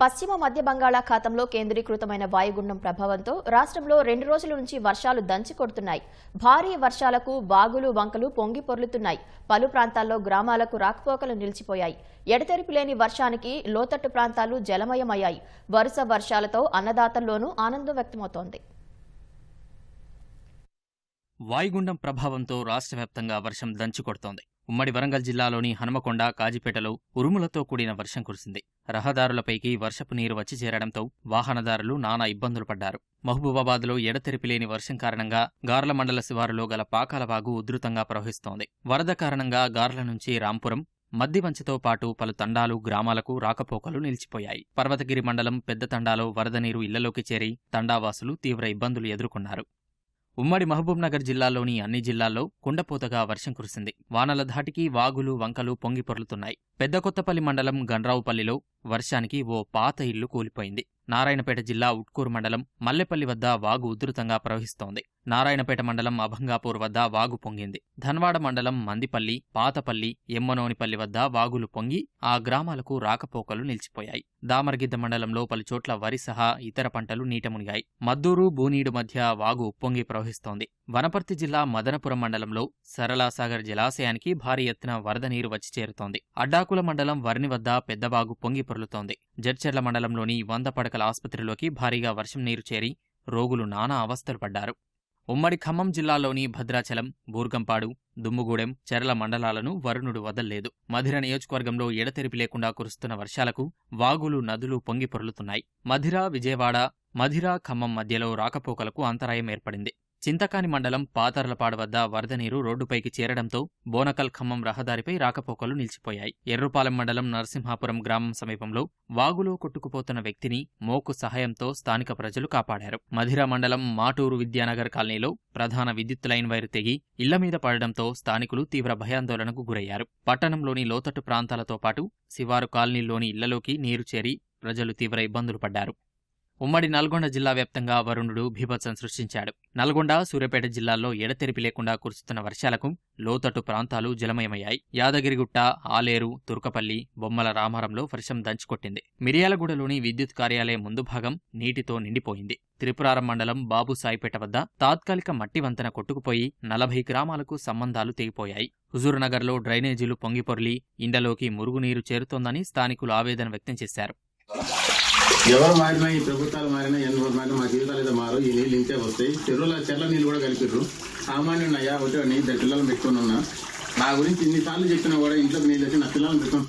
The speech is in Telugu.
పశ్చిమ మధ్య బంగాళాఖాతంలో కేంద్రీకృతమైన వాయుగుండం ప్రభావంతో రాష్ట్రంలో రెండు రోజుల నుంచి వర్షాలు దంచి కొడుతున్నాయి. భారీ వర్షాలకు బాగులు వంకలు పొంగి పొర్లుతున్నాయి. పలు ప్రాంతాల్లో గ్రామాలకు రాకపోకలు నిలిచిపోయాయి. ఎడతెరిపి లేని వర్షానికి లోతట్టు ప్రాంతాలు జలమయమయ్యాయి. వరుస వర్షాలతో అన్నదాతల్లోనూ ఆనందం వ్యక్తమవుతోంది. వాయుగుండం ప్రభావంతో రాష్ట్ర వ్యాప్తంగా వర్షం దంచుకొడుతోంది ఉమ్మడి వరంగల్ జిల్లాలోని హనుమకొండ కాజిపేటలో ఉరుములతో కూడిన వర్షం కురిసింది. రహదారులపైకి వర్షపు నీరు వచ్చి చేరడంతో వాహనదారులు నానా ఇబ్బందులు పడ్డారు. మహబూబాబాద్లో ఎడతెరిపి లేని వర్షం కారణంగా గార్ల మండల శివారులో గల పాకాలవాగు ఉధృతంగా ప్రవహిస్తోంది. వరద కారణంగా గార్ల నుంచి రాంపురం మద్దివంచతో పాటు పలు తండాలు గ్రామాలకు రాకపోకలు నిలిచిపోయాయి. పర్వతగిరి మండలం పెద్ద తండాలో వరద నీరు ఇళ్ళలోకి చేరి తండావాసులు తీవ్ర ఇబ్బందులు ఎదుర్కొన్నారు. ఉమ్మడి మహబూబ్నగర్ జిల్లాలోని అన్ని జిల్లాల్లో కుండపోతగా వర్షం కురిసింది. వానల ధాటికి వాగులు వంకలు పొంగి పొర్లుతున్నాయి. పెద్ద కొత్తపల్లి మండలం గన్రావుపల్లిలో వర్షానికి ఓ పాత ఇల్లు కూలిపోయింది. నారాయణపేట జిల్లా ఉట్కూరు మండలం మల్లెపల్లి వద్ద వాగు ఉధృతంగా ప్రవహిస్తోంది. నారాయణపేట మండలం అభంగాపూర్ వద్ద వాగు పొంగింది. ధన్వాడ మండలం మందిపల్లి పాతపల్లి ఎమ్మనోనిపల్లి వద్ద వాగులు పొంగి ఆ గ్రామాలకు రాకపోకలు నిలిచిపోయాయి. దామరగిద్ద మండలంలో పలుచోట్ల వరి సహా ఇతర పంటలు నీట మునిగాయి. మద్దూరు బూనీడు మధ్య వాగు ఉప్పొంగి ప్రవహిస్తోంది. వనపర్తి జిల్లా మదనపురం మండలంలో సరళాసాగర్ జలాశయానికి భారీ ఎత్తున వరద నీరు వచ్చి చేరుతోంది. అడ్డాకుల మండలం వర్ని వద్ద పెద్దవాగు పొంగి పొరులుతోంది. జడ్చర్ల మండలంలోని వంద పడకల ఆసుపత్రిలోకి భారీగా వర్షం నీరు చేరి రోగులు నానా అవస్థలు పడ్డారు. ఉమ్మడి ఖమ్మం జిల్లాలోని భద్రాచలం బూర్గంపాడు దుమ్ముగూడెం చెరల మండలాలను వరుణుడు వదల్లేదు. మధిర నియోజకవర్గంలో ఎడతెరిపి లేకుండా కురుస్తున్న వర్షాలకు వాగులు నదులు పొంగి పొర్లుతున్నాయి. మధిర విజయవాడ మధిర ఖమ్మం మధ్యలో రాకపోకలకు అంతరాయం ఏర్పడింది. చింతకాని మండలం పాతర్లపాడు వద్ద వరద నీరు రోడ్డుపైకి చేరడంతో బోనకల్ ఖమ్మం రహదారిపై రాకపోకలు నిలిచిపోయాయి. ఎర్రుపాలెం మండలం నరసింహాపురం గ్రామం సమీపంలో వాగులో కొట్టుకుపోతున్న వ్యక్తిని మోకు సహాయంతో స్థానిక ప్రజలు కాపాడారు. మధిర మండలం మాటూరు విద్యానగర్ కాలనీలో ప్రధాన విద్యుత్ లైన్ వైరు తెగి ఇళ్ళ మీద పడడంతో స్థానికులు తీవ్ర భయాందోళనకు గురయ్యారు. పట్టణంలోని లోతట్టు ప్రాంతాలతో పాటు శివారు కాలనీలోని ఇళ్ళలోకి నీరు చేరి ప్రజలు తీవ్ర ఇబ్బందులు పడ్డారు. ఉమ్మడి నల్గొండ జిల్లా వ్యాప్తంగా వరుణుడు భీభత్సం సృష్టించాడు. నల్గొండ సూర్యాపేట జిల్లాల్లో ఎడతెరిపి లేకుండా కురుస్తున్న వర్షాలకు లోతట్టు ప్రాంతాలు జలమయమయ్యాయి. యాదగిరిగుట్ట ఆలేరు తుర్కపల్లి బొమ్మల రామారంలో వర్షం దంచుకొట్టింది. మిరియాలగూడలోని విద్యుత్ కార్యాలయం ముందు భాగం నీటితో నిండిపోయింది. త్రిపురారం మండలం బాబుసాయిపేట వద్ద తాత్కాలిక మట్టి వంతెన కొట్టుకుపోయి నలభై గ్రామాలకు సంబంధాలు తెగిపోయాయి. హుజూర్నగర్లో డ్రైనేజీలు పొంగిపొర్లి ఇండలోకి మురుగునీరు చేరుతోందని స్థానికులు ఆవేదన వ్యక్తం చేశారు. ఎవరు మారినా ఈ ప్రభుత్వాలు మారినా ఎన్ని మారినా మా జీవితాలు అయితే మారు ఈ నీళ్ళు ఇంతే వస్తాయి. చెరువుల చెర్ల నీళ్ళు కూడా కలిపిర్రు. సామాన్యుడు అయ్యా ఒకటి ఇద్దరు పిల్లలు పెట్టుకుని ఉన్నా. నా గురించి ఇన్నిసార్లు చెప్పినా కూడా ఇంట్లో నీళ్ళు వచ్చి నా పిల్లల్ని పెట్టుకుని